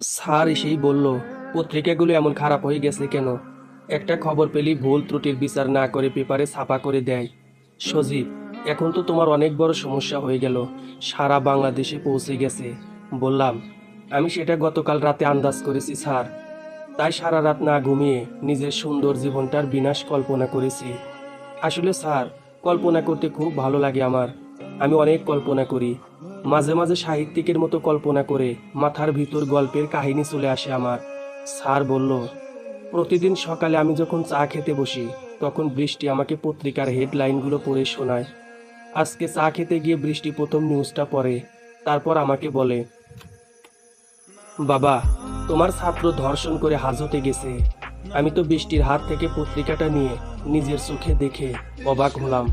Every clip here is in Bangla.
স্যার এসেই বলল, পত্রিকাগুলো এমন খারাপ হয়ে গেছে কেন? একটা খবর পেলেই ভুল ত্রুটির বিচার না করে পেপারে ছাপা করে দেয়। সজীব, এখন তো তোমার অনেক বড় সমস্যা হয়ে গেল। সারা বাংলাদেশে পৌঁছে গেছে। বললাম, আমি সেটা গতকাল রাতে আন্দাজ করেছি, স্যার। তাই সারা রাত না ঘুমিয়ে নিজের সুন্দর জীবনটার বিনাশ কল্পনা করেছি। আসলে স্যার, কল্পনা করতে খুব ভালো লাগে আমার। আমি অনেক কল্পনা করি। মাঝে মাঝে সাহিত্যিকের মতো কল্পনা করে মাথার ভিতর গল্পের কাহিনী চলে আসে আমার। স্যার বলল, প্রতিদিন সকালে আমি যখন চা খেতে বসি, তখন বৃষ্টি আমাকে পত্রিকার হেডলাইনগুলো পড়ে শোনায়। আজকে চা খেতে গিয়ে বৃষ্টি প্রথম নিউজটা পড়ে, তারপর আমাকে বলে, বাবা, তোমার ছাত্র ধর্ষণ করে হাজতে গেছে। আমি তো বৃষ্টির হাত থেকে পত্রিকাটা নিয়ে নিজের চোখে দেখে অবাক হলাম।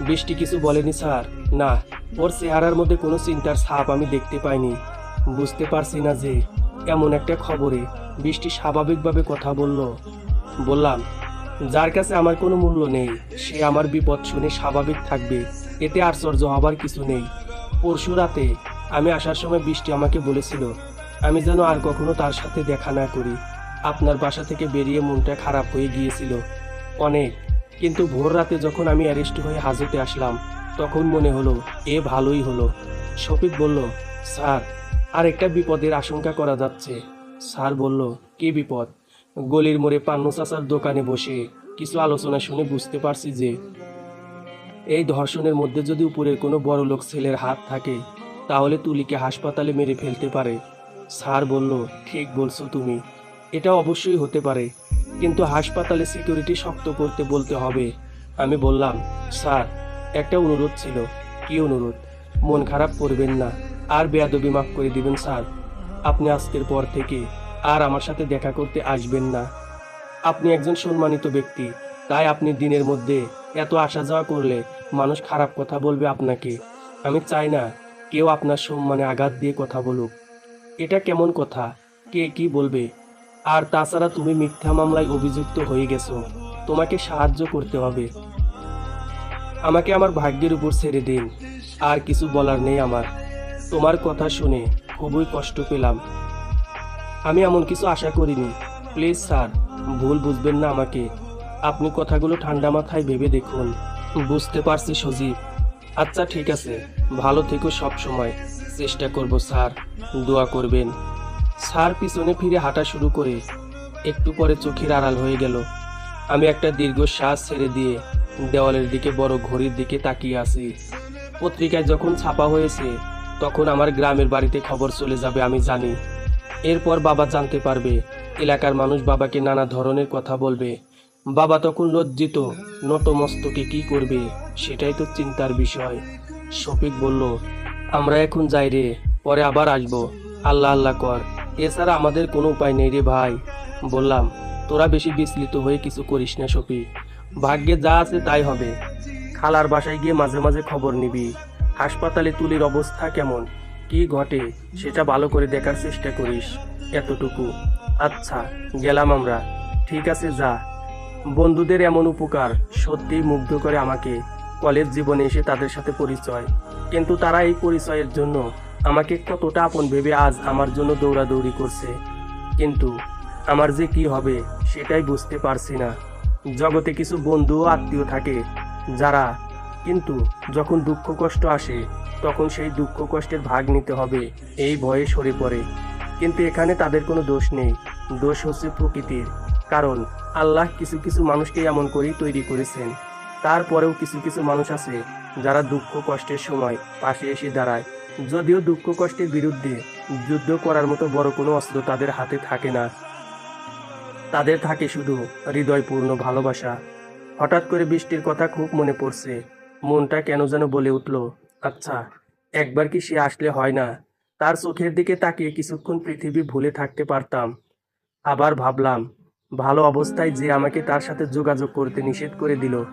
বৃষ্টি কিছু বলেনি, স্যার। না, ওর চেহারার মধ্যে কোনো চিন্তার ছাপ আমি দেখতে পাইনি। বুঝতে পারছি না যে, এমন একটা খবরে বৃষ্টি স্বাভাবিকভাবে কথা বলল। বললাম, যার কাছে আমার কোনো মূল্য নেই, সে আমার বিপদ শুনে স্বাভাবিক থাকবে, এতে আশ্চর্য হবার কিছু নেই। পরশু রাতে আমি আসার সময় বৃষ্টি আমাকে বলেছিল, আমি যেন আর কখনো তার সাথে দেখা না করি। আপনার বাসা থেকে বেরিয়ে মনটা খারাপ হয়ে গিয়েছিল। অনেক কিন্তু ভোর রাতে যখন আমি অ্যারেস্ট হয়ে হাজতে আসলাম, তখন মনে হলো, এ ভালোই হলো। শফিক বলল, স্যার আর একটা বিপদের আশঙ্কা করা যাচ্ছে। স্যার বলল, কি বিপদ? গলির মোড়ে পান্নু চাচার দোকানে বসে কিছু আলোচনা শুনে বুঝতে পারছি যে, এই ধর্ষণের মধ্যে যদি উপরের কোনো বড় লোক ছেলের হাত থাকে, তাহলে তুলিকে হাসপাতালে মেরে ফেলতে পারে। স্যার বলল, ঠিক বলছো তুমি। এটা অবশ্যই হতে পারে। কিন্তু হাসপাতালে সিকিউরিটি শক্ত করতে বলতে হবে। আমি বললাম, স্যার, একটা অনুরোধ ছিল। কি অনুরোধ? মন খারাপ করবেন না। আর বেয়াদবি মাফ করে দিবেন, স্যার। আপনি আজকের পর থেকে আর আমার সাথে দেখা করতে আসবেন না। আপনি একজন সম্মানিত ব্যক্তি। তাই আপনি দিনের মধ্যে এত আসা যাওয়া করলে মানুষ খারাপ কথা বলবে আপনাকে। আমি চাই না কেউ আপনার সম্মানে আঘাত দিয়ে কথা বলুক। এটা কেমন কথা? কে কি বলবে? আর তাছাড়া তুমি মিথ্যা মামলায় অভিযুক্ত হয়ে গেছো। তোমাকে সাহায্য করতে হবে। আমাকে আমার ভাগ্যের উপর ছেড়ে দিন। আর কিছু বলার নেই আমার। তোমার কথা শুনে খুবই কষ্ট পেলাম। আমি এমন কিছু আশা করিনি। প্লিজ স্যার, ভুল বুঝবেন না আমাকে। আপনি কথাগুলো ঠান্ডা মাথায় ভেবে দেখুন। বুঝতে পারছি সজীব। আচ্ছা ঠিক আছে। ভালো থেকো সব সময়। চেষ্টা করব স্যার। দোয়া করবেন। স্যার পিছনে ফিরে হাঁটা শুরু করে একটু পরে চোখের আড়াল হয়ে গেল। আমি একটা দীর্ঘ শ্বাস ছেড়ে দিয়ে দেওয়ালের দিকে বড় ঘড়ির দিকে তাকিয়ে আছি। পত্রিকায় যখন ছাপা হয়েছে, তখন আমার গ্রামের বাড়িতে খবর চলে যাবে, আমি জানি। এরপর বাবা জানতে পারবে, এলাকার মানুষ বাবাকে নানা ধরনের কথা বলবে। বাবা তখন লজ্জিত, নতমস্তকে কি করবে, সেটাই তো চিন্তার বিষয়। শফিক বলল, আমরা এখন যাই রে, পরে আবার আসব। আল্লাহ আল্লাহ কর। এছাড়া আমাদের কোনো উপায় নেই রে ভাই। বললাম, তোরা বেশি বিচলিত হয়ে কিছু করিস না শফিক ভাগ্যে যা আছে তাই হবে। খালার বাসায় গিয়ে মাঝে মাঝে খবর নিবি। হাসপাতালে তুলির অবস্থা কেমন? কি ঘটে? সেটা ভালো করে দেখার চেষ্টা করিস। এতটুকু। আচ্ছা গেলাম আমরা। ঠিক আছে, যা। বন্ধুদের এমন উপকার সত্যিই মুগ্ধ করে আমাকে। কলেজ জীবনে এসে তাদের সাথে পরিচয়। কিন্তু তারা এই পরিচয়ের জন্য আমাকে কতটা আপন ভেবে আজ আমার জন্য দৌড়াদৌড়ি করছে। কিন্তু আমার যে কি হবে, সেটাই বুঝতে পারছি না। জগতে কিছু বন্ধু ও আত্মীয় থাকে, যারা কিন্তু যখন দুঃখ কষ্ট আসে, তখন সেই দুঃখ কষ্টের ভাগ নিতে হবে, এই ভয়ে সরে পড়ে। কিন্তু এখানে তাদের কোনো দোষ নেই। দোষ হচ্ছে প্রকৃতির। কারণ আল্লাহ কিছু কিছু মানুষকে এমন করেই তৈরি করেছেন। তারপরেও কিছু কিছু মানুষ আছে, যারা দুঃখ কষ্টের সময় পাশে এসে দাঁড়ায়। যদিও দুঃখ কষ্টের বিরুদ্ধে যুদ্ধ করার মতো বড় কোনো অস্ত্র তাদের হাতে থাকে না। তাদের থাকে শুধু হৃদয়পূর্ণ ভালোবাসা। হঠাৎ করে বৃষ্টির কথা খুব মনে পড়ছে। মনটা কেন যেন বলে উঠল আচ্ছা একবার কি সে আসলে হয় না? তার চোখের দিকে তাকিয়ে কিছুক্ষণ পৃথিবী ভুলে থাকতে পারতাম। আবার ভাবলাম, ভালো অবস্থায় যে আমাকে তার সাথে যোগাযোগ করতে নিষেধ করে দিল,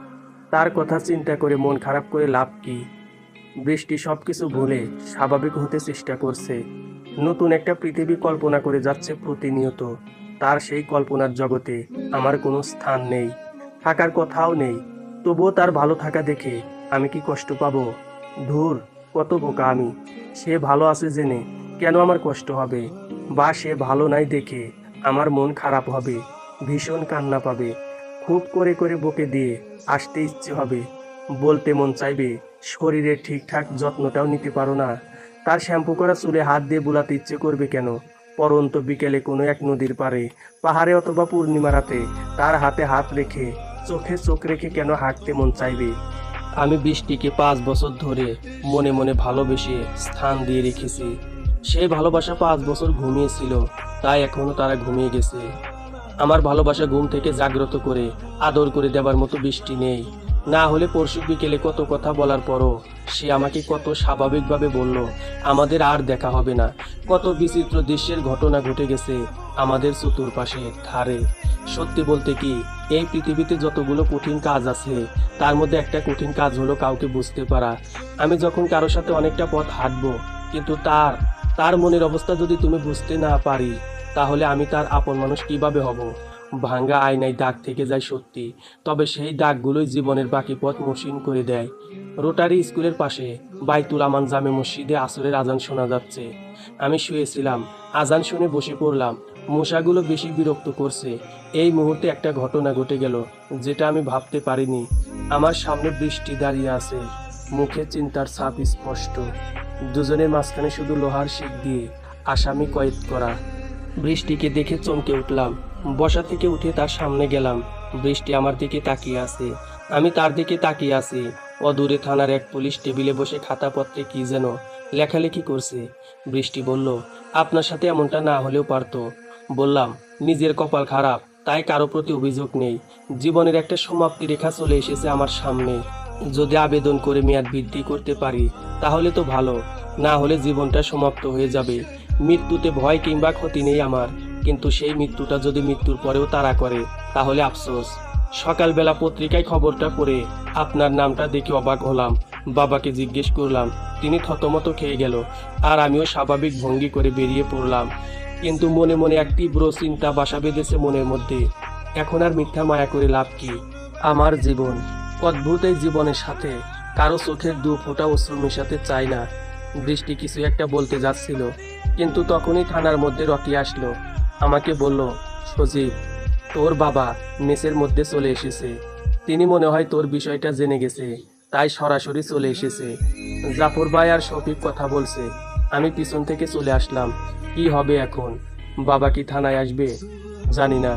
তার কথা চিন্তা করে মন খারাপ করে লাভ কি? বৃষ্টি সবকিছু ভুলে স্বাভাবিক হতে চেষ্টা করছে। নতুন একটা পৃথিবী কল্পনা করে যাচ্ছে প্রতিনিয়ত। তার সেই কল্পনার জগতে আমার কোনো স্থান নেই, থাকার কথাও নেই। তবুও তার ভালো থাকা দেখে আমি কি কষ্ট পাবো? ধুর, কত বোকা আমি। সে ভালো আছে জেনে কেন আমার কষ্ট হবে? বা সে ভালো নাই দেখে আমার মন খারাপ হবে, ভীষণ কান্না পাবে। খুব করে করে বকে দিয়ে আসতে ইচ্ছে হবে। বলতে মন চাইবে শরীরের ঠিকঠাক যত্নটাও নিতে পারো না। তার শ্যাম্পু করা চুলে হাত দিয়ে বুলাতে ইচ্ছে করবে কেন? পরন্ত বিকেলে কোনো এক নদীর পাড়ে, পাহাড়ে অথবা পূর্ণিমা রাতে তার হাতে হাত রেখে, চোখে চোখ রেখে কেন হাঁটতে মন চাইবে? আমি বৃষ্টিকে পাঁচ বছর ধরে মনে মনে ভালোবেসে স্থান দিয়ে রেখেছি। সেই ভালোবাসা পাঁচ বছর ঘুমিয়েছিল, তাই এখনও তারা ঘুমিয়ে গেছে। আমার ভালোবাসা ঘুম থেকে জাগ্রত করে, আদর করে দেবার মতো বৃষ্টি নেই। না হলে পরশু বিকেলে কত কথা বলার পরও সে আমাকে কত স্বাভাবিকভাবে বলল, আমাদের আর দেখা হবে না। কত বিচিত্র দৃশ্যের ঘটনা ঘটে গেছে আমাদের চতুর্পাশে ধারে। সত্যি বলতে কি, এই পৃথিবীতে যতগুলো কঠিন কাজ আছে, তার মধ্যে একটা কঠিন কাজ হলো কাউকে বুঝতে পারা। আমি যখন কারোর সাথে অনেকটা পথ হাঁটবো, কিন্তু তার তার মনের অবস্থা যদি তুমি বুঝতে না পারি, তাহলে আমি তার আপন মানুষ কীভাবে হব? ভাঙ্গা আয়নায় দাগ থেকে যায় সত্যি, তবে সেই দাগগুলোই জীবনের বাকি পথ মসৃণ করে দেয়। রোটারি স্কুলের পাশে বাইতুল আমান জামে মসজিদে আসরের আজান শোনা যাচ্ছে। আমি শুয়েছিলাম, আজান শুনে বসে পড়লাম। মশাগুলো বেশি বিরক্ত করছে। এই মুহূর্তে একটা ঘটনা ঘটে গেল, যেটা আমি ভাবতে পারিনি। আমার সামনে বৃষ্টি দাঁড়িয়ে আছে মুখে চিন্তার ছাপ স্পষ্ট। দুজনের মাঝখানে শুধু লোহার শিক দিয়ে আসামি কয়েদ করা। বৃষ্টিকে দেখে চমকে উঠলাম। বসা থেকে উঠে তার সামনে গেলাম। বৃষ্টি আমার দিকে তাকিয়ে আছে। আমি তার দিকে তাকিয়ে আছি। অদূরে থানার এক পুলিশ টেবিলে বসে খাতাপত্রে কি যেন লেখালেখি করছে। বৃষ্টি বলল, আপনার সাথে এমনটা না হলেও পারতো। বললাম, নিজের কপাল খারাপ, তাই কারও প্রতি অভিযোগ নেই। জীবনের একটা সমাপ্তি রেখা চলে এসেছে আমার সামনে। যদি আবেদন করে মেয়াদ বৃদ্ধি করতে পারি, তাহলে তো ভালো। না হলে জীবনটা সমাপ্ত হয়ে যাবে। মৃত্যুতে ভয় কিংবা ক্ষতি নেই আমার। কিন্তু সেই মৃত্যুটা যদি মৃত্যুর পরেও তারা করে, তাহলে আফসোস। সকালবেলা পত্রিকায় খবরটা পড়ে আপনার নামটা দেখে অবাক হলাম, বাবাকে জিজ্ঞেস করলাম, তিনি থতমত খেয়ে গেল। আর আমিও স্বাভাবিক ভঙ্গি করে বেরিয়ে পড়লাম। কিন্তু মনে মনে এক তীব্র চিন্তা বাসা বেঁধেছে মনের মধ্যে। এখন আর মিথ্যা মায়া করে লাভ কি? আমার জীবন, অদ্ভুত এই জীবনের সাথে। কারও চোখের দু ফোঁটা অশ্রু মেশাতে চাই না। বৃষ্টি কিছু একটা বলতে যাচ্ছিল, কিন্তু তখনই থানার মধ্যে রকি আসলো। আমাকে বলল, সজীব, তোর বাবা মেসের মধ্যে চলে এসেছে। তিনি মনে হয় তোর বিষয়টা জেনে গেছে, তাই সরাসরি চলে এসেছে। জাফর ভাই আর শফিক কথা বলছে। আমি পিছন থেকে চলে আসলাম। কি হবে এখন? বাবা কি থানায় আসবে? জানি না।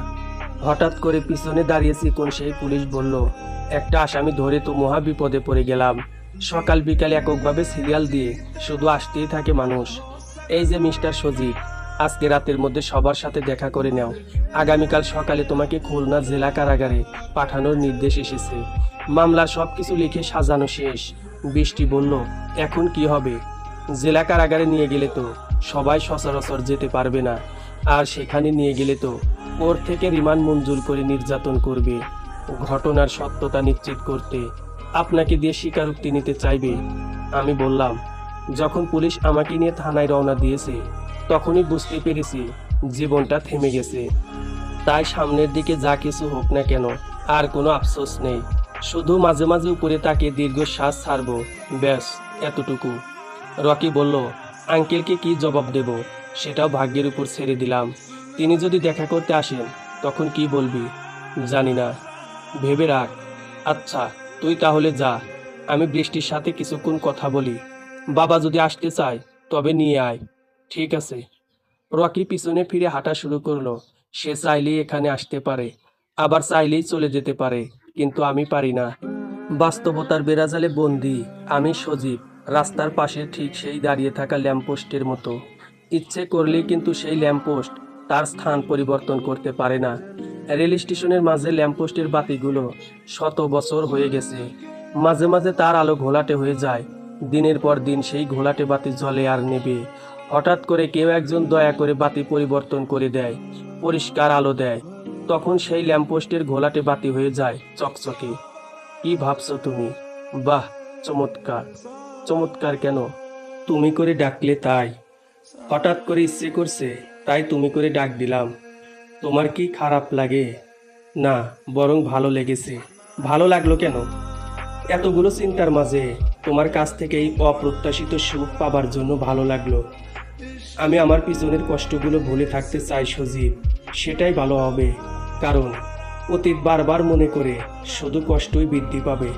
হঠাৎ করে পিছনে দাঁড়িয়েছি কোন সেই পুলিশ বলল, একটা আসামি ধরে তো মহা বিপদে পড়ে গেলাম। সকাল বিকাল এককভাবে সিরিয়াল দিয়ে শুধু আসতেই থাকে মানুষ। এই যে মিস্টার সজীব আজকে রাতের মধ্যে সবার সাথে দেখা করে নাও। আগামীকাল সকালে তোমাকে খুলনা জেলা কারাগারে পাঠানোর নির্দেশ এসেছে। মামলা সব কিছু লিখে সাজানো শেষ। বৃষ্টি বলল এখন কি হবে? জেলা কারাগারে নিয়ে গেলে তো সবাই সচরাচর যেতে পারবে না। আর সেখানে নিয়ে গেলে তো ওর থেকে রিমান্ড মঞ্জুর করে নির্যাতন করবে। ঘটনার সত্যতা নিশ্চিত করতে আপনাকে দিয়ে স্বীকারোক্তি নিতে চাইবে। আমি বললাম, যখন পুলিশ আমাকে নিয়ে থানায় রওনা দিয়েছে তখনই বুঝতে পেরেছি জীবনটা থেমে গেছে। তাই সামনের দিকে যা কিছু হোক না কেন, আর কোনো আফসোস নেই। শুধু মাঝে মাঝে উপরে তাকে দীর্ঘ শ্বাস ছাড়ব, ব্যাস, এতটুকু। রকি বলল, আঙ্কেলকে কি জবাব দেব? সেটাও ভাগ্যের উপর ছেড়ে দিলাম। তিনি যদি দেখা করতে আসেন, তখন কি বলবি? জানি না। ভেবে রাখ। আচ্ছা তুই তাহলে যা। আমি বৃষ্টির সাথে কিছুক্ষণ কথা বলি। বাবা যদি আসতে চায়, তবে নিয়ে আয়। ঠিক আছে। রকি পিছনে ফিরে হাঁটা শুরু করল। সে চাইলেই এখানে আসতে পারে, আবার চাইলেই চলে যেতে পারে, কিন্তু আমি পারি না। বাস্তবতার বেড়াজালে বন্দি, আমি সজীব, রাস্তার পাশে ঠিক সেই দাঁড়িয়ে থাকা ল্যাম্পপোস্টের মতো। ইচ্ছে করলেই কিন্তু সেই ল্যাম্পপোস্ট তার স্থান পরিবর্তন করতে পারে না। রেল স্টেশনের মাঝে ল্যাম্পপোস্টের বাতিগুলো শত বছর হয়ে গেছে। মাঝে মাঝে তার আলো ঘোলাটে হয়ে যায়। দিনের পর দিন সেই ঘোলাটে বাতি জ্বলে আর নেবে। হঠাৎ করে কেউ একজন দয়া করে বাতি পরিবর্তন করে দেয়, পরিষ্কার আলো দেয়। তখন সেই ল্যাম্পপোস্টের ঘোলাটে বাতি হয়ে যায় চকচকে। কি ভাবছ তুমি? বাহ, চমৎকার। চমৎকার কেন? তুমি করে ডাকলে তাই। হঠাৎ করে ইচ্ছে করছে, তাই তুমি করে ডাক দিলাম। তোমার কি খারাপ লাগে? না, বরং ভালো লেগেছে। ভালো লাগল কেন? এতগুলো চিন্তার মাঝে তোমার কাছ থেকে এই অপ্রত্যাশিত সুখ পাবার জন্য ভালো লাগল। আমি আমার পিছনের কষ্টগুলো ভুলে থাকতে চাই সজীব। সেটাই ভালো হবে, কারণ অতীত বারবার মনে করে শুধু কষ্টই বৃদ্ধি পাবে।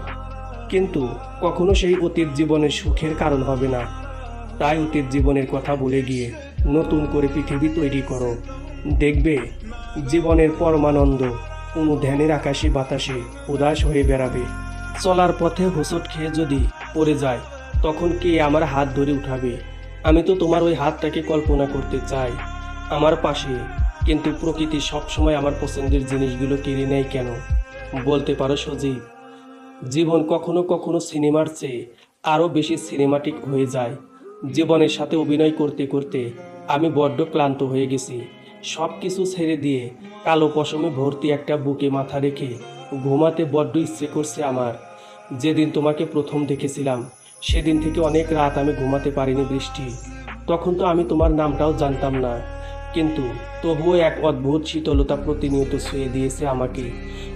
কিন্তু কখনো সেই অতীত জীবনের সুখের কারণ হবে না। তাই অতীত জীবনের কথা ভুলে গিয়ে নতুন করে পৃথিবী তৈরি করো। দেখবে, জীবনের পরমানন্দ কোনো ধ্যানের আকাশে বাতাসে উদাস হয়ে বেড়াবে। চলার পথে হোঁচট খেয়ে যদি পড়ে যায়, তখন কে আমার হাত ধরে উঠাবে? আমি তো তোমার ওই হাতটাকে কল্পনা করতে চাই, আমার পাশে। কিন্তু প্রকৃতি সবসময় আমার পছন্দের জিনিসগুলো কেড়ে নেয় কেন? বলতে পারো সজীব, জীবন কখনো কখনো সিনেমার চেয়ে আরও বেশি সিনেমাটিক হয়ে যায়। জীবনের সাথে অভিনয় করতে করতে আমি বড্ড ক্লান্ত হয়ে গেছি। সব কিছু ছেড়ে দিয়ে কালো পশমে ভর্তি একটা বুকে মাথা রেখে ঘুমাতে বড্ড ইচ্ছে করছে আমার। যেদিন তোমাকে প্রথম দেখেছিলাম সেদিন থেকে অনেক রাত আমি ঘুমাতে পারিনি বৃষ্টি। তখন তো আমি তোমার নামটাও জানতাম না। কিন্তু তবুও এক অদ্ভুত শীতলতা প্রতিনিয়ত ছুঁয়ে দিয়েছে আমাকে।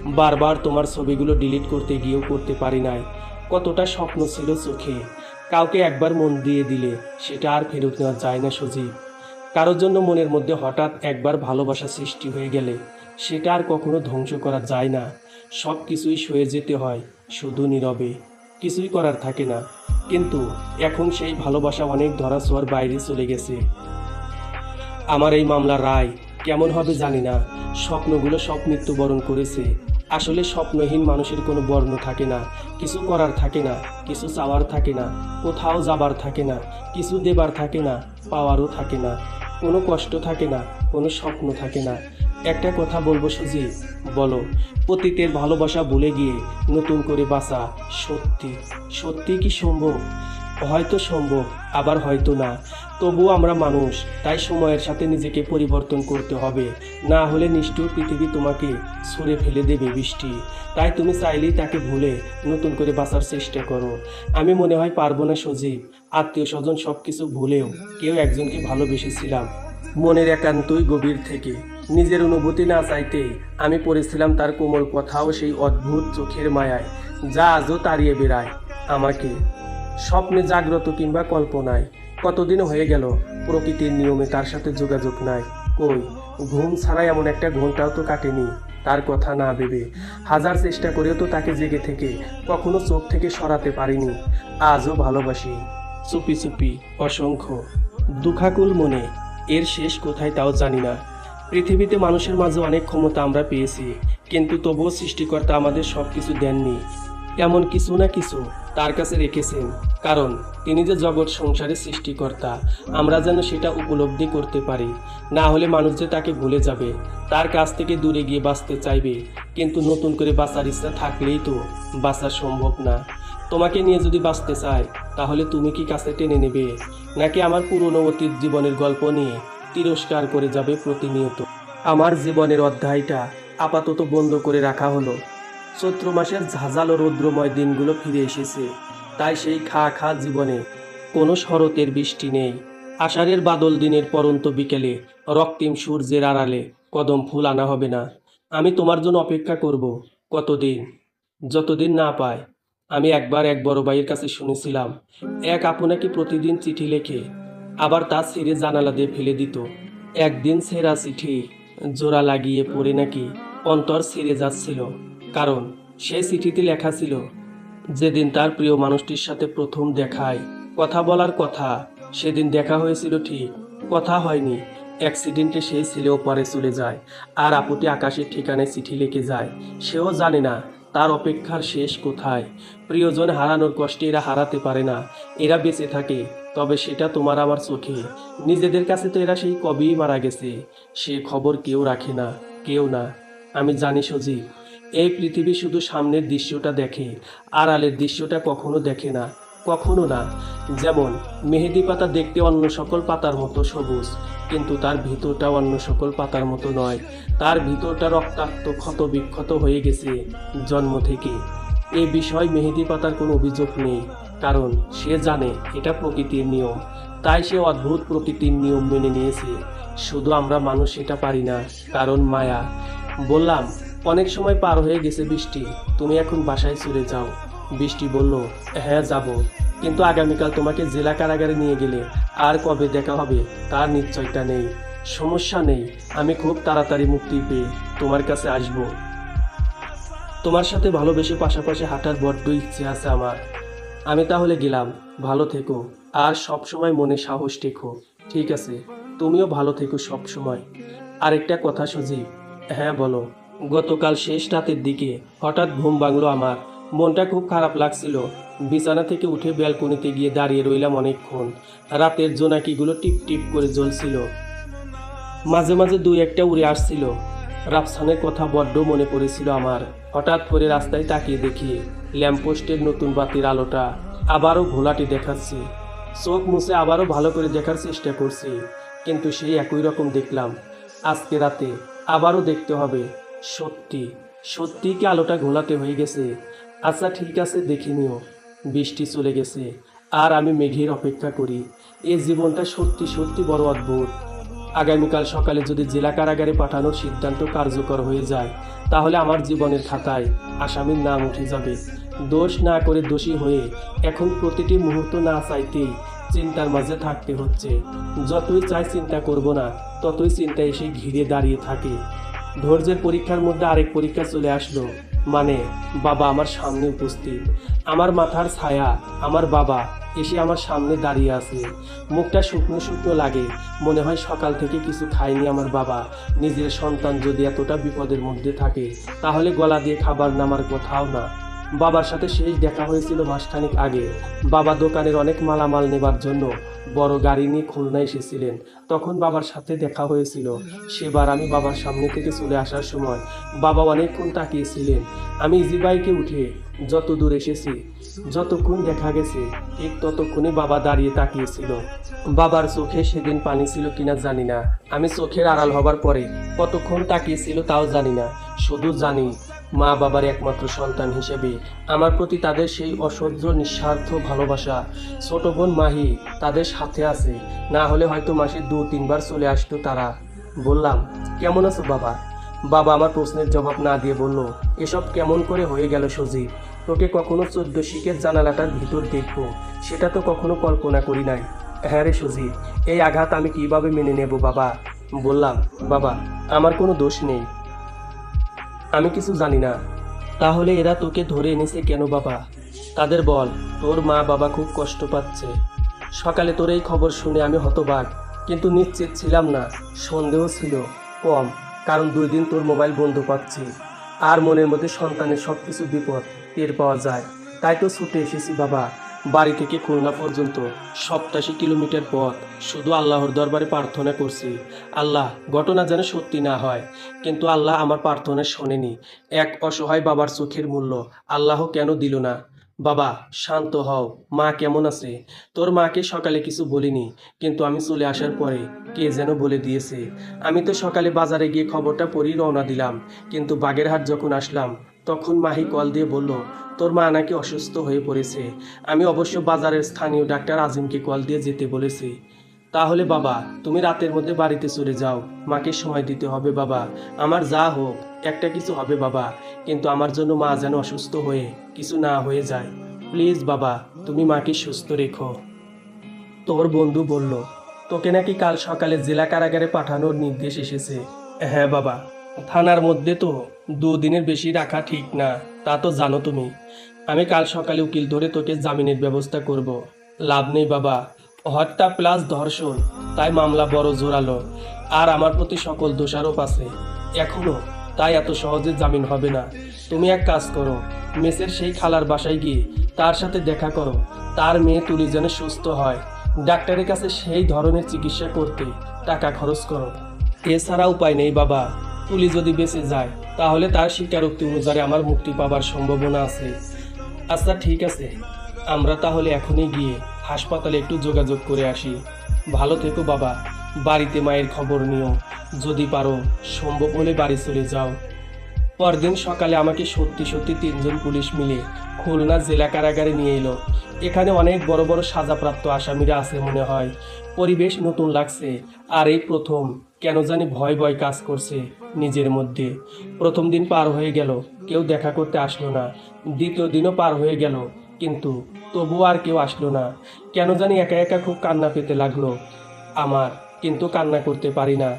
বারবার তোমার ছবিগুলো ডিলিট করতে গিয়েও করতে পারি নাই। কতটা স্বপ্ন ছিল চোখে। কাউকে একবার মন দিয়ে দিলে সেটা আর ফেরত নেওয়া যায় না সজীব। কারোর জন্য মনের মধ্যে হঠাৎ একবার ভালোবাসা সৃষ্টি হয়ে গেলে সেটা আর কখনো ধ্বংস করা যায় না। সব কিছুই সয়ে যেতে হয়, শুধু নীরবে। কিছুই করার থাকে না। কিন্তু এখন সেই ভালোবাসা অনেক ধরা ছোঁয়ার বাইরে চলে গেছে। আমার এই মামলার রায় কেমন হবে জানি না। স্বপ্নগুলো সব মৃত্যুবরণ করেছে। আসলে স্বপ্নহীন মানুষের কোনো বর্ণ থাকে না। কিছু করার থাকে না, কিছু চাওয়ার থাকে না, কোথাও যাবার থাকে না, কিছু দেবার থাকে না, পাওয়ারও থাকে না। কোনো কষ্ট থাকে না, কোনো স্বপ্ন থাকে না। একটা কথা বলব সুজি? বলো অতীতের ভালোবাসা ভুলে গিয়ে নতুন করে বাঁচা সত্যি সত্যি কি সম্ভব? হয়তো সম্ভব, আবার হয়তো না। তবুও আমরা মানুষ, তাই সময়ের সাথে নিজেকে পরিবর্তন করতে হবে। না হলে নিষ্ঠুর পৃথিবী তোমাকে ছুঁড়ে ফেলে দেবে বৃষ্টি। তাই তুমি চাইলেই তাকে ভুলে নতুন করে বাঁচার চেষ্টা করো। আমি মনে হয় পারব না সজীব। আত্মীয় স্বজন সব কিছু ভুলেও কেউ একজনকে ভালোবেসেছিলাম। মনের একান্তই গভীর থেকে। নিজের অনুভূতি না চাইতেই আমি পড়েছিলাম তার কোমল কথাও সেই অদ্ভুত চোখের মায়ায়, যা আজও তাড়িয়ে বেড়ায় আমাকে। স্বপ্নে জাগ্রত কিংবা কল্পনায়, কতদিন হয়ে গেল, প্রকৃতির নিয়মে তার সাথে যোগাযোগ নাই। কই, ঘুম ছাড়াই এমন একটা ঘন্টাও তো কাটেনি, তার কথা না ভেবে। হাজার চেষ্টা করেও তো তাকে জেগে থেকে, কখনো চোখ থেকে সরাতে পারিনি। আজও ভালোবাসি। চুপি চুপি, অসংখ্য। দুঃখাকুল মনে, এর শেষ কোথায় তাও জানি না। পৃথিবীতে মানুষের মাঝে অনেক ক্ষমতা আমরা পেয়েছি, কিন্তু তবুও সৃষ্টিকর্তা আমাদের সব কিছু দেননি। এমন কিছু না কিছু তার কাছে রেখেছেন, কারণ তিনি যে জগৎ সংসারের সৃষ্টিকর্তা, আমরা যেন সেটা উপলব্ধি করতে পারি। না হলে মানুষ যে তাকে ভুলে যাবে, তার কাছ থেকে দূরে গিয়ে বাঁচতে চাইবে, কিন্তু নতুন করে বাঁচার ইচ্ছা থাকলেই তো বাঁচা সম্ভব না। তোমাকে নিয়ে যদি বাঁচতে চাই তাহলে তুমি কি কাছে টেনে নেবে? নাকি আমার পুরনো অতীত জীবনের গল্প নিয়ে তিরস্কার করে যাবে প্রতিনিয়ত। আমার জীবনের অধ্যায়টা আপাতত বন্ধ করে রাখা হলো। চৈত্র মাসের ঝাঁঝালো রৌদ্রময় দিনগুলো ফিরে এসেছে। তাই সেই খা খা জীবনে কোনো শরতের বৃষ্টি নেই। আষাঢ়ের বাদল দিনের পরন্ত বিকেলে রক্তিম সূর্যের আড়ালে কদম ফুল আনা হবে না। আমি তোমার জন্য অপেক্ষা করব কতদিন? যতদিন না পায়। আমি একবার এক বড় ভাইয়ের কাছে শুনেছিলাম, এক আপনাকে প্রতিদিন চিঠি লেখে। আবার তা ছিঁড়ে জানালা দিয়ে ফেলে দিত। একদিন ছেঁড়া চিঠি জোড়া লাগিয়ে পড়ে নাকি অন্তর ছিঁড়ে যাচ্ছিল, কারণ সেই চিঠিতে লেখা ছিল, যেদিন তার প্রিয় মানুষটির সাথে প্রথম দেখায়, কথা বলার কথা, সেদিন দেখা হয়েছিল ঠিক, কথা হয়নি, অ্যাক্সিডেন্টে সেই ছেলেও পরে চলে যায়, আর আপুটি আকাশের ঠিকানায় চিঠি লিখে যায়, সেও জানে না তার অপেক্ষার শেষ কোথায়? প্রিয়জন হারানোর কষ্টে এরা হারাতে পারে না। এরা বেঁচে থাকে, তবে সেটা তোমার আমার চোখে। নিজেদের কাছে তো এরা সেই কবেই মারা গেছে। সে খবর কেউ রাখে না, কেউ না। আমি জানি সজীব, এই পৃথিবী শুধু সামনের দৃশ্যটা দেখে, আড়ালের দৃশ্যটা কখনো দেখে না, কখনো না। যেমন, মেহেদি পাতা দেখতে অন্য সকল পাতার মতো সবুজ। কিন্তু তার ভিতরটা অন্য সকল পাতার মতো নয়। তার ভিতরটা রক্তাক্ত, ক্ষত বিক্ষত হয়ে গেছে জন্ম থেকে। এ বিষয় মেহেদি পাতার কোনো অভিযোগ নেই, কারণ সে জানে এটা প্রকৃতির নিয়ম। তাই সে অদ্ভুত প্রকৃতির নিয়ম মেনে নিয়েছে। শুধু আমরা মানুষ এটা পারি না, কারণ মায়া। বললাম, অনেক সময় পার হয়ে গেছে বৃষ্টি, তুমি এখন বাসায় চলে যাও। বৃষ্টি বলল হ্যাঁ যাব। কিন্তু আগামীকাল তোমাকে জেলা কারাগারে নিয়ে গেলে আর কবে দেখা হবে তার নিশ্চয়তা নেই। সমস্যা নেই। আমি খুব তাড়াতাড়ি মুক্তি পেয়ে তোমার কাছে আসব। তোমার সাথে ভালোবেসে পাশাপাশি হাঁটার বড্ড ইচ্ছে আছে আমার। আমি তাহলে গেলাম। ভালো থেকো। আর সব সময় মনে সাহস টেকো ঠিক আছে। তুমিও ভালো থেকো সব সময় আরেকটা কথা সজীব হ্যাঁ বলো। গতকাল শেষ রাতের দিকে হঠাৎ ঘুম ভাঙলো আমার। মনটা খুব খারাপ লাগছিল। বিছানা থেকে উঠে ব্যালকনিতে গিয়ে দাঁড়িয়ে রইলাম অনেকক্ষণ। রাতের জোনাকিগুলো টিপ টিপ করে জ্বলছিল। মাঝে মাঝে দুই একটা উড়ে আসছিল। রাফসানের কথা বড্ড মনে পড়েছিল আমার। হঠাৎ করে রাস্তায় তাকিয়ে দেখি, ল্যাম্পপোস্টের নতুন বাতির আলোটা। আবারও ঘোলাটি দেখাচ্ছে। চোখ মুছে আবারও ভালো করে দেখার চেষ্টা করছি, কিন্তু সেই একই রকম দেখলাম। আজকে রাতে আবারও দেখতে হবে। সত্যি সত্যি কি আলোটা ঘোলাতে হয়ে গেছে? আচ্ছা ঠিক আছে দেখে নিও বৃষ্টি চলে গেছে। আর আমি মেঘের অপেক্ষা করি। এই জীবনটা সত্যি সত্যি বড় অদ্ভুত। আগামীকাল সকালে যদি জেলা কারাগারে পাঠানোর সিদ্ধান্ত কার্যকর হয়ে যায়, তাহলে আমার জীবনের খাতায় আসামির নাম উঠে যাবে। দোষ না করে দোষী হয়ে এখন প্রতিটি মুহূর্ত না চাইতেই চিন্তার মাঝে থাকতে হচ্ছে। যতই চাই চিন্তা করব না, ততই চিন্তা এসে ঘিরে দাঁড়িয়ে থাকে। ধৈর্যের পরীক্ষার মধ্যে আরেক পরীক্ষা চলে আসলো। মানে বাবা আমার সামনে উপস্থিত। আমার মাথার ছায়া, আমার বাবা এসে আমার সামনে দাঁড়িয়ে আছে। মুখটা শুকনো শুকনো লাগে, মনে হয় সকাল থেকে কিছু খায়নি আমার বাবা। নিজের সন্তান যদি এতটা বিপদের মধ্যে থাকে, তাহলে গলা দিয়ে খাবার নামার কোথাও না। বাবার সাথে শেষ দেখা হয়েছিল মাসখানেক আগে। বাবা দোকানের অনেক মালামাল নেবার জন্য বড় গাড়ি নিয়ে খুলনা এসেছিলেন। তখন বাবার সাথে দেখা হয়েছিল। সেবার আমি বাবার সামনে থেকে চলে আসার সময় বাবা অনেকক্ষণ তাকিয়েছিলেন। আমি ইজি বাইকে উঠে যত দূর এসেছি, যতক্ষণ দেখা গেছে, ঠিক ততক্ষণে বাবা দাঁড়িয়ে তাকিয়েছিল। বাবার চোখে সেদিন পানি ছিল কিনা জানি না। আমি চোখের আড়াল হবার পরে কতক্ষণ তাকিয়েছিল তাও জানি না। শুধু জানি মা বাবার একমাত্র সন্তান হিসেবে। আমার প্রতি তাদের সেই অসহ্য, নিঃস্বার্থ ভালোবাসা। ছোট বোন মাহি তাদের সাথে আছে। না হলে হয়তো মাসে দু, তিনবার চলে আসতো তারা। বললাম, কেমন আছো বাবা? বাবা আমার প্রশ্নের জবাব না দিয়ে বলল, এসব কেমন করে হয়ে গেল সজীব? তোকে কখনো চোদ্দ শিখের জানালাটার ভিতর দেখব। সেটা তো কখনো কল্পনা করি নাই। হ্যাঁ রে সুজি এই আঘাত আমি কীভাবে মেনে নেব বাবা? বললাম, বাবা, আমার কোনো দোষ নেই। আমি কিছু জানি না। তাহলে এরা তোকে ধরে এনেছে কেন বাবা? তাদের বল, তোর মা বাবা খুব কষ্ট পাচ্ছে। সকালে তোর এই খবর শুনে আমি হতবাক, কিন্তু নিশ্চিত ছিলাম না, সন্দেহ ছিল কম, কারণ দুই দিন তোর মোবাইল বন্ধ পাচ্ছি। আর মনের মধ্যে সন্তানের সব কিছু বিপদ টের পাওয়া যায়। তাই তো ছুটে এসেছি বাবা। বাড়ি থেকে খুলনা পর্যন্ত সপ্তাশি কিলোমিটার পথ শুধু আল্লাহর দরবারে প্রার্থনা করছি। আল্লাহ, ঘটনা যেন সত্যি না হয়। কিন্তু আল্লাহ আমার প্রার্থনা শোনেনি। এক অসহায় বাবার চোখের মূল্য আল্লাহ কেন দিল না? বাবা, শান্ত হও। মা কেমন আছে? তোর মাকে সকালে কিছু বলিনি, কিন্তু আমি চলে আসার পরে কে যেন বলে দিয়েছে। আমি তো সকালে বাজারে গিয়ে খবরটা পড়ি রওনা দিলাম, কিন্তু বাগেরহাট যখন আসলাম তখন মাহি কল দিয়ে বলল, তোর মা নাকি অসুস্থ হয়ে পড়েছে। আমি অবশ্য বাজারের স্থানীয় ডাক্তার আজিমকে কল দিয়ে যেতে বলেছি। তাহলে বাবা, তুমি রাতের মধ্যে বাড়িতে চলে যাও। মাকে সময় দিতে হবে বাবা। আমার যা হোক, একটা কিছু হবে বাবা। কিন্তু আমার জন্য মা যেন অসুস্থ হয়ে কিছু না হয়ে যায়। প্লিজ বাবা, তুমি মাকে সুস্থ রেখো। তোর বন্ধু বলল, তোকে নাকি কাল সকালে জেলা কারাগারে পাঠানোর নির্দেশ এসেছে। হ্যাঁ বাবা, থানার মধ্যে তো। দুদিনের বেশি রাখা ঠিক না, তা তো জানো তুমি। আমি কাল সকালে উকিল ধরে তোকে জামিনের ব্যবস্থা করব। লাভ নেই বাবা। হত্যা প্লাস ধর্ষণ, তাই মামলা বড় জোরালো। আর আমার প্রতি সকল দোষারোপ আছে। এখনও তাই এত সহজে জামিন হবে না। তুমি এক কাজ করো, মেসের সেই খালার বাসায় গিয়ে তার সাথে দেখা করো। তার মেয়ে তুলি যেন সুস্থ হয়। ডাক্তারের কাছে সেই ধরনের চিকিৎসা করতে টাকা খরচ করো। এছাড়া উপায় নেই বাবা। তুলি যদি বেঁচে যায়, তাহলে তার স্বীকারোক্তি অনুযায়ী আমার মুক্তি পাবার সম্ভাবনা আছে। আচ্ছা ঠিক আছে। আমরা তাহলে এখনই গিয়ে হাসপাতালে একটু যোগাযোগ করে আসি। ভালো থেকো, বাবা। বাড়িতে মায়ের খবর নিও। যদি পারো, সম্ভব হলে বাড়ি চলে যাও। পরদিন সকালে আমাকে সত্যি সত্যি তিনজন পুলিশ মিলে খুলনা জেলা কারাগারে নিয়ে এলো। এখানে অনেক বড় বড় সাজাপ্রাপ্ত আসামিরা আছে মনে হয়। পরিবেশ নতুন লাগছে। আর এই প্রথম। কেন জানি ভয় ভয় কাজ করছে নিজের মধ্যে। প্রথম দিন পার হয়ে গেল। কেউ দেখা করতে আসলো না। দ্বিতীয় দিনও পার হয়ে গেল। কিন্তু তবুও আর কেউ আসলো না। কেন জানি একা একা খুব কান্না পেতে লাগল। আমার কিন্তু কান্না করতে পারি না।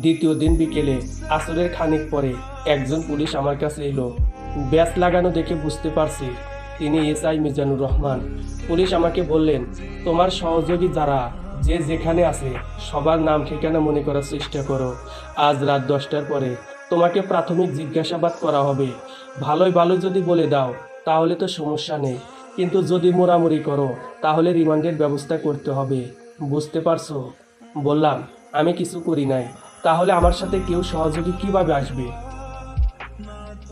দ্বিতীয় দিন বিকেলে আসরের খানিক পরে একজন পুলিশ আমার কাছে এলো। ব্যাস লাগানো দেখে বুঝতে পারছি তিনি S I Mizanur Rahman. Police আমাকে বললেন, তোমার সহযোগী যারা, যে যেখানে আছে, সবার নাম ঠিকানা মনে করার চেষ্টা করো। আজ রাত দশটার পরে তোমাকে প্রাথমিক জিজ্ঞাসাবাদ করা হবে। ভালোই ভালো যদি বলে দাও, তাহলে তো সমস্যা নেই। কিন্তু যদি মোড়ামুড়ি করো, তাহলে রিমান্ডের ব্যবস্থা করতে হবে। বুঝতে পারছ? বললাম, আমি কিছু করি নাই। তাহলে আমার সাথে কেউ সহযোগী কীভাবে আসবে?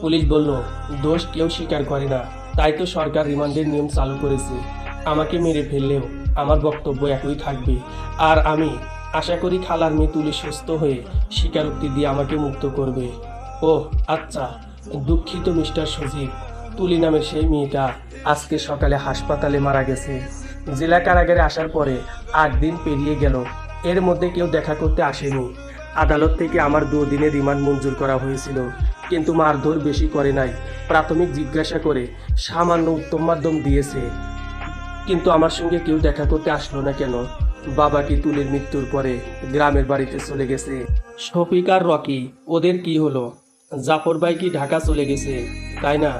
পুলিশ বলল, দোষ কেউ স্বীকার করে না। তাই তো সরকার রিমান্ডের নিয়ম চালু করেছে। আমাকে মেরে ফেললেও আমার বক্তব্য একই থাকবে। আর আমি আশা করি খালার মেয়ে তুলি সুস্থ হয়ে স্বীকারোক্তি দিয়ে আমাকে মুক্ত করবে। ও আচ্ছা। দুঃখিত মিস্টার সজীব। তুলি নামের সেই মেয়েটা আজকে সকালে হাসপাতালে মারা গেছে। জেলা কারাগারে আসার পরে আট দিন পেরিয়ে গেল। এর মধ্যে কেউ দেখা করতে আসেনি। আদালত থেকে আমার দুদিনের রিমান্ড মঞ্জুর করা হয়েছিল। কিন্তু মারধর বেশি করে নাই। প্রাথমিক জিজ্ঞাসা করে, সামান্য উত্তম মাধ্যম দিয়েছে। কিন্তু আমার সঙ্গে কেউ দেখা করতে আসলো না কেন? তুলের তুলির মৃত্যুর পরে গ্রামের বাড়িতে চলে গেছে। শফিক আর রকি, ওদের কি হলো? জাফর ভাই কি ঢাকা চলে গেছে? তাই না?